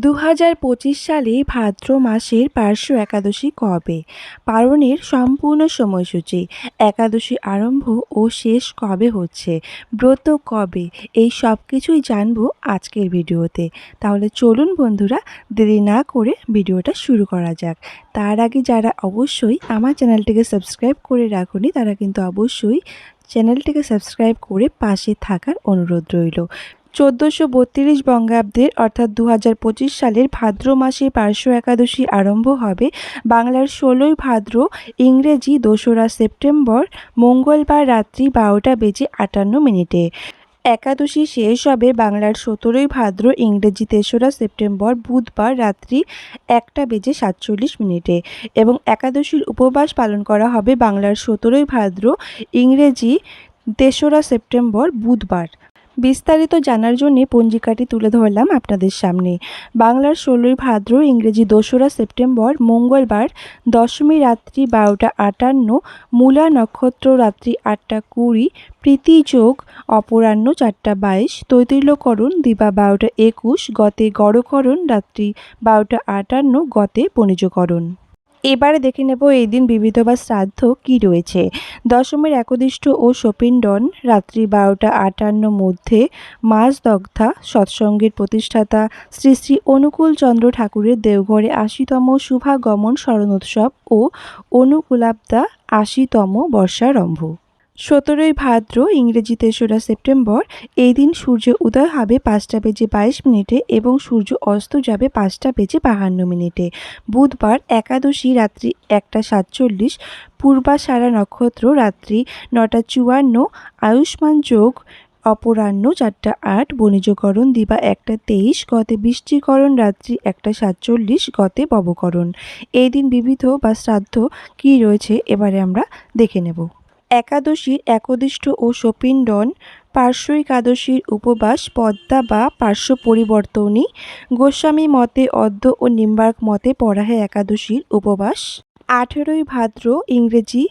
দু হাজার পঁচিশ সালে ভাদ্র মাসের পার্শ্ব একাদশী কবে? পালনের সম্পূর্ণ সময়সূচি, একাদশী আরম্ভ ও শেষ কবে হচ্ছে? ব্রত কবে? এই সব কিছুই জানব আজকের ভিডিওতে। তাহলে চলুন বন্ধুরা, দেরি না করে ভিডিওটা শুরু করা যাক। তার আগে যারা অবশ্যই আমার চ্যানেলটিকে সাবস্ক্রাইব করে রাখুনি, তারা কিন্তু অবশ্যই চ্যানেলটিকে সাবস্ক্রাইব করে পাশে থাকার অনুরোধ রইল। চোদ্দোশো বত্রিশ বঙ্গাব্দের, অর্থাৎ দু হাজার পঁচিশ সালের ভাদ্র মাসে পার্শ্ব একাদশী আরম্ভ হবে। বাংলার ষোলোই ভাদ্র, ইংরেজি দোসরা সেপ্টেম্বর, মঙ্গলবার রাত্রি বারোটা বেজে আটান্ন মিনিটে। একাদশী শেষ হবে বাংলার সতেরোই ভাদ্র, ইংরেজি তেসরা সেপ্টেম্বর, বুধবার রাত্রি একটা বেজে সাতচল্লিশ মিনিটে। এবং একাদশীর উপবাস পালন করা হবে বাংলার সতেরোই ভাদ্র, ইংরেজি তেসরা সেপ্টেম্বর, বুধবার। বিস্তারিত জানার জন্য পঞ্জিকাটি তুলে ধরলাম আপনাদের সামনে। বাংলার ষোলোই ভাদ্র ইংরেজি দোসরা সেপ্টেম্বর মঙ্গলবার দশমী রাত্রি বারোটা আটান্ন, মূলা নক্ষত্র রাত্রি আটটা কুড়ি, প্রীতি যোগ অপরাহ্ন চারটা বাইশ, তৈতিল্যকরণ দিবা বারোটা একুশ, গতে গড়করণ রাত্রি বারোটা আটান্ন, গতে বণিজকরণ এবারে দেখে নেব এই দিন বিবিধ বা শ্রাদ্ধ কি রয়েছে। দশমের একদিষ্ট ও সপিণ্ডন রাত্রি বারোটা আটান্ন মধ্যে মাছ দগ্ধা, সৎসঙ্গের প্রতিষ্ঠাতা শ্রী শ্রী অনুকূল চন্দ্র ঠাকুরের দেওঘরে আশিতম শুভাগমন স্মরণোৎসব ও অনুকূলাব্দা আশিতম বর্ষারম্ভ। সতেরোই ভাদ্র ইংরেজি তেসরা সেপ্টেম্বর, এই দিন সূর্য উদয় হবে পাঁচটা বেজে বাইশ মিনিটে এবং সূর্য অস্ত যাবে পাঁচটা বেজে বাহান্ন মিনিটে। বুধবার একাদশী রাত্রি একটা সাতচল্লিশ পূর্বাষাঢ়া নক্ষত্র রাত্রি নটা চুয়ান্ন, আয়ুষ্মান যোগ অপরাহ্ন চারটা আট, বণিজকরণ দিবা একটা তেইশ, গতে বৃষ্টিকরণ রাত্রি একটা সাতচল্লিশ, গতে ববকরণ। এই দিন বিবিধ বা শ্রাদ্ধ কী রয়েছে, এবারে আমরা দেখে নেব। একাদশীর একদিষ্ট ও সপিণ্ডন পার্শ্ব একাদশীর উপবাস, পদ্মা বা পার্শ্ব পরিবর্তনী, গোস্বামী মতে অদ্য ও নিম্বার্ক মতে পড়াহে একাদশীর উপবাস। আঠেরোই ভাদ্র ইংরেজি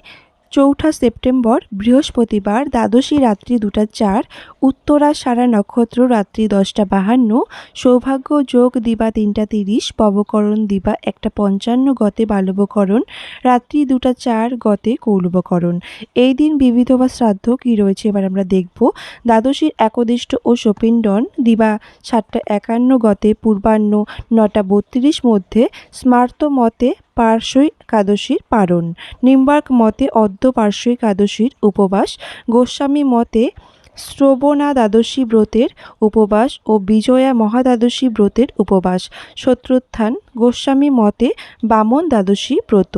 চৌঠা সেপ্টেম্বর, বৃহস্পতিবার, দ্বাদশী রাত্রি দুটা চার, উত্তরা সারা নক্ষত্র রাত্রি দশটা বাহান্ন, সৌভাগ্য যোগ দিবা তিনটা তিরিশ, পবকরণ দিবা একটা পঞ্চান্ন, গতে বালবকরণ, রাত্রি দুটা চার, গতে কৌলবকরণ। এই দিন বিবিধ বা শ্রাদ্ধ কী রয়েছে এবার আমরা দেখব। দ্বাদশীর একদিষ্ট ও সপিণ্ডন দিবা সাতটা একান্ন, গতে পূর্বাহ্ন, নটা বত্রিশ মধ্যে স্মার্ত মতে পার্শ্বই একাদশীর পারণ। নিম্বার্ক মতে অদ্য পার্শ্বই একাদশীর উপবাস। গোস্বামী মতে শ্রবণা দ্বাদশী ব্রতের উপবাস ও বিজয়া মহাদ্বাদশী ব্রতের উপবাস। শত্রুত্থান। গোস্বামী মতে বামন দ্বাদশী ব্রত।